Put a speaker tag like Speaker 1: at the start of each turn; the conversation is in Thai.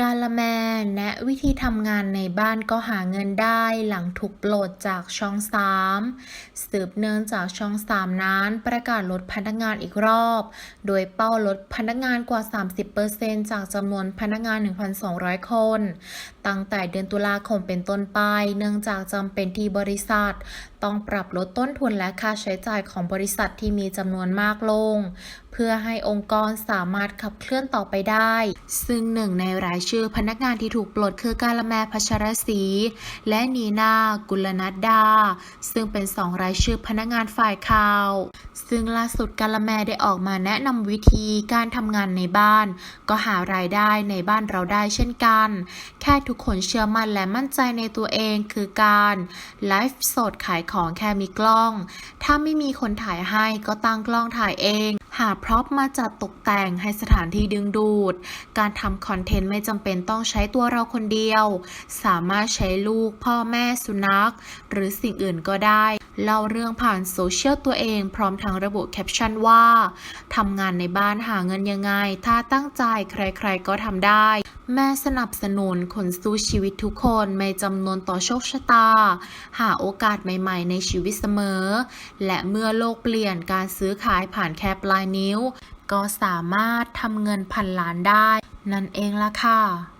Speaker 1: กาละแมแนะวิธีทำงานในบ้านก็หาเงินได้หลังถูกปลดจากช่อง3สืบเนื่องจากช่อง3นั้นประกาศลดพนักงานอีกรอบ โดยเป้าลดพนักงานกว่า 30%จากจำนวนพนักงาน 1,200 คน ตั้งแต่เดือนตุลาคมเป็นต้นไป เนื่องจากจำเป็นที่บริษัท ต้องปรับลดต้นทุนและค่าใช้จ่ายของบริษัทที่มีจำนวนมากลง เพื่อให้องค์กรสามารถขับเคลื่อนต่อไปได้ ซึ่งหนึ่งในรายชื่อพนักงานที่ถูกปลดคือการละแมพัชรศรีและนีนากุลนัดดา ซึ่งเป็นสองรายชื่อพนักงานฝ่ายข่าว ซึ่งล่าสุดการละแมได้ออกมาแนะนำวิธีการทำงานในบ้าน ก็หารายได้ในบ้านเราได้เช่นกัน แค่ทุกคนเชื่อมั่นและมั่นใจในตัวเองคือการไลฟ์สดขายของแค่มีกล้อง ถ้าไม่มีคนถ่ายให้ก็ตั้งกล้องถ่ายเอง หาพร็อพมาจัดตกแต่งให้สถานที่ดึงดูด การทำคอนเทนต์ไม่จำเป็นต้องใช้ตัวเราคนเดียว สามารถใช้ลูกพ่อแม่สุนัข หรือสิ่งอื่นก็ได้ เล่าเรื่องผ่านโซเชียลตัวเองพร้อมทั้งระบุแคปชั่นว่าทำงานในบ้านหาเงินยังไง ถ้าตั้งใจใครๆก็ทำได้ แม่สนับสนุนคนสู้ชีวิตทุกคนไม่จำนวนต่อโชคชะตา หาโอกาสใหม่ๆในชีวิตเสมอ และเมื่อโลกเปลี่ยนการซื้อขายผ่านแค่ปลายนิ้ว ก็สามารถทำเงินพันล้านได้ นั่นเองล่ะค่ะ